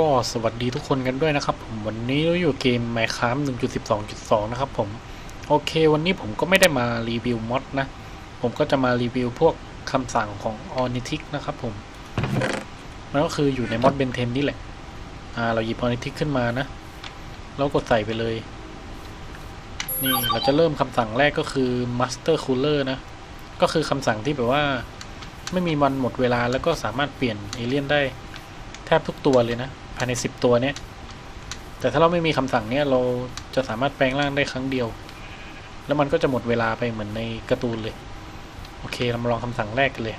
ก็สวัสดีทุกคนกันด้วยนะครับผมวันนี้เราอยู่เกม Minecraft 1.12.2 นะครับผม โอเค วันนี้ผมก็ไม่ได้มารีวิวมอดนะ ผมก็จะมารีวิวพวกคำสั่งของ o r n i t i c นะครับผม มันก็คืออยู่ในมอดเบนเทนนี่แหละ อ่า เราหยิบ o r n i t i c ขึ้นมานะ แล้วกดใส่ไปเลย นี่เราจะเริ่มคำสั่งแรกก็คือ Master Cooler นะ ก็คือคำสั่งที่แบบว่าไม่มีวันหมดเวลาแล้วก็สามารถเปลี่ยนเอเลี่ยนได้แทบทุกตัวเลยนะายใน 10 ตัวเนี้ย แต่ถ้าเราไม่มีคำสั่งเนี้ยเราจะสามารถแปลงร่างได้ครั้งเดียว แล้วมันก็จะหมดเวลาไปเหมือนในการ์ตูนเลย โอเคเรามาลองคำสั่งแรกกันเลย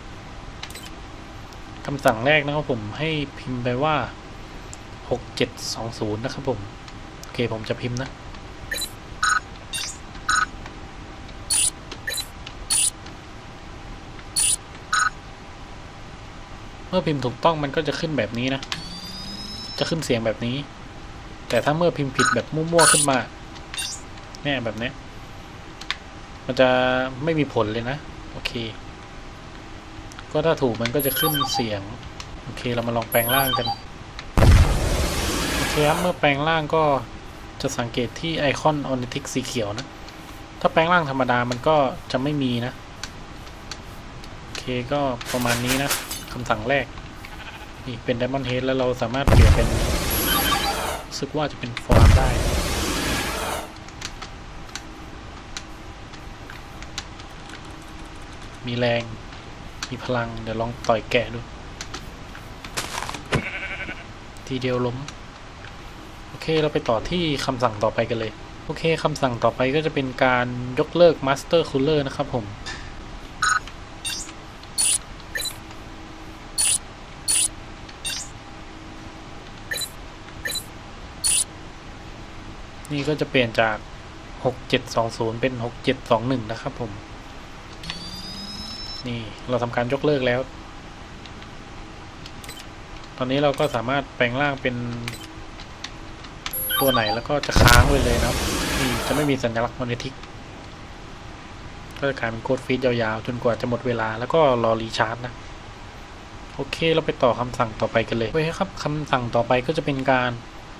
คำสั่งแรกนะครับผมให้พิมพ์ไปว่า 6720 นะครับผม โอเคผมจะพิมพ์นะเมื่อพิมพ์ถูกต้องมันก็จะขึ้นแบบนี้นะ จะขึ้นเสียงแบบนี้ แต่ถ้าเมื่อพิมพ์ผิดแบบมั่วๆขึ้นมา เนี่ยแบบเนี้ย มันจะไม่มีผลเลยนะ โอเค ก็ถ้าถูกมันก็จะขึ้นเสียง โอเค เรามาลองแปลงร่างกัน โอเคครับ เมื่อแปลงร่างก็จะสังเกตที่ไอคอนออนิทิกสีเขียวนะ ถ้าแปลงร่างธรรมดามันก็จะไม่มีนะ โอเค ก็ประมาณนี้นะคำสั่งแรก นี่เป็น Diamond Head แล้วเราสามารถเปลี่ยนเป็นสึกว่าจะเป็นฟอร์มได้มีแรง มีพลัง เดี๋ยวลองต่อยแกะดู ทีเดียวล้ม โอเค เราไปต่อที่คำสั่งต่อไปกันเลย โอเค คำสั่งต่อไปก็จะเป็นการยกเลิก Master Cooler นะครับผม นี่ก็จะเปลี่ยนจาก 6720 เป็น 6721 นะครับผม นี่เราทำการยกเลิกแล้ว ตอนนี้เราก็สามารถแปลงร่างเป็นตัวไหนแล้วก็จะค้างไว้เลยนะครับนี่จะไม่มีสัญลักษณ์มอนิทิกก็จะกลายเป็นโค้ดฟีดยาวๆ จนกว่าจะหมดเวลาแล้วก็รอรีชาร์จนะโอเคเราไปต่อคำสั่งต่อไปกันเลยเว้ยครับคำสั่งต่อไปก็จะเป็นการ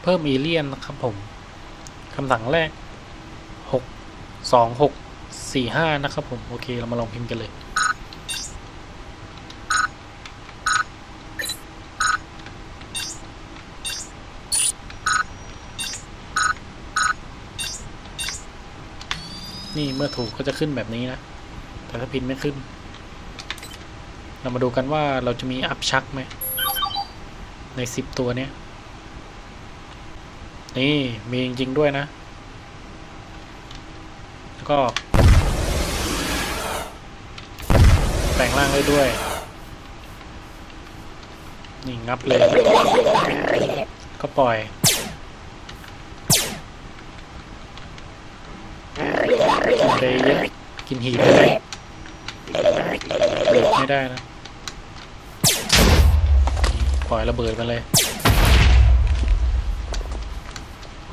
เพิ่มเอเลียนนะครับผม คำสั่งแรกหกสองหกสี่ห้านะครับผม โอเค เรามาลองพิมพ์กันเลยนี่เมื่อถูกก็จะขึ้นแบบนี้นะ แต่ถ้าพิมพ์ไม่ขึ้น เรามาดูกันว่าเราจะมีอัพชักไหม ในสิบตัวเนี้ย นี่มีจริง ๆ ด้วยนะ แล้วก็ แปลงร่างได้ด้วย นี่งับเลย ก็ปล่อย กินไปเยอะกินหีบไปเลยเบิดไม่ได้นะ ปล่อยระเบิดมาเลย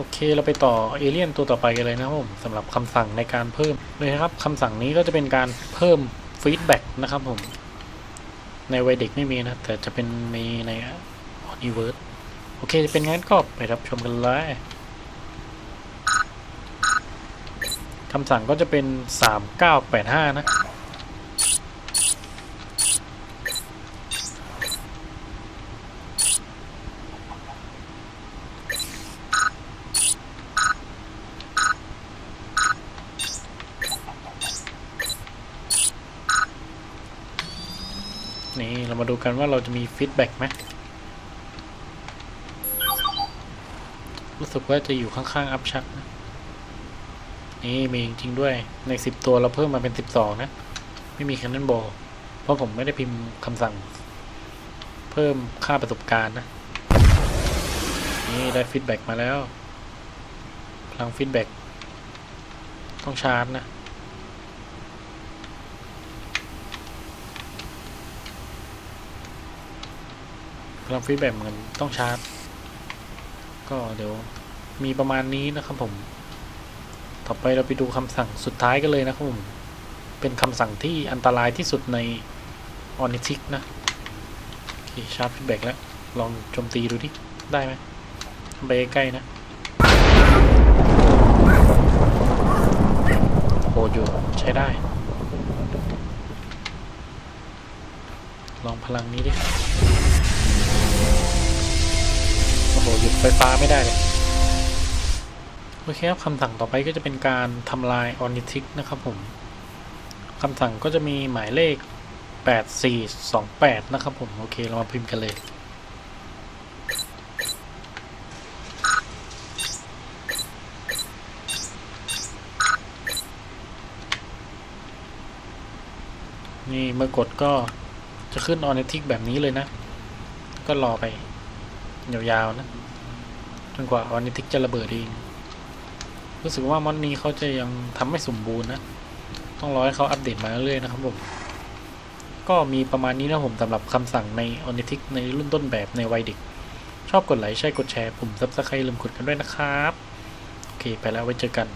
โอเคเราไปต่อเอเลี่ยนตัวต่อไปกันเลยนะครับผมสำหรับคำสั่งในการเพิ่มเลยนะครับคำสั่งนี้ก็จะเป็นการเพิ่มฟีดแบ็กนะครับผม ในวัยเด็กไม่มีนะ แต่จะเป็นมีในออนิเวิร์สโอเคจะเป็นงั้นก็ไปรับชมกันเลยคำสั่งก็จะเป็น 3985 นะ นี่เรา มาดูกันว่าเราจะมีฟีดแบ็กไหมรู้สึกว่าจะอยู่ข้างๆอัพชักนะนี่มีจริงด้วยในสิบตัวเราเพิ่มมาเป็นสิบสองนะ ไม่มีแคนนอนบอลเพราะผมไม่ได้พิมพ์คำสั่ง เพิ่มค่าประสบการณ์นะ นี่ได้ฟีดแบ็กมาแล้ว พลังฟีดแบ็กต้องชาร์จนะ พลังฟีดแบ็กเหมือนต้องชาร์จ ก็เดี๋ยวมีประมาณนี้นะครับผม ต่อไปเราไปดูคำสั่งสุดท้ายกันเลยนะครับผม เป็นคำสั่งที่อันตรายที่สุดในออนิทิกนะชาร์จฟีดแบ็กแล้ว ลองโจมตีดูดิได้ไหมไปใกล้นะโหอยู่ใช้ได้ ลองพลังนี้ดิ ยุดไฟฟ้าไม่ได้เลยโอเคครับคำสั่งต่อไปก็จะเป็นการทำลายออนิทิกนะครับผมคำสั่งก็จะมีหมายเลข 8428 นะครับผม โอเค เรามาพิมพ์กันเลยนี่เมื่อกดก็จะขึ้นออนิทิกแบบนี้เลยนะ ก็รอไป ยาวๆนะ จนกว่าออนิทิกจะระเบิดเองรู้สึกว่ามอนนี้เขาจะยังทำไม่สมบูรณ์นะ ต้องรอให้เขาอัปเดตมาเรื่อยๆนะครับผม ก็มีประมาณนี้นะผมสำหรับคำสั่งในออนิทิกในรุ่นต้นแบบในวัยเด็ก ชอบกดไลค์ใช่กดแชร์ปุ่มซับสไครต์ลืมกดกันด้วยนะครับ โอเค ไปแล้วไว้เจอกัน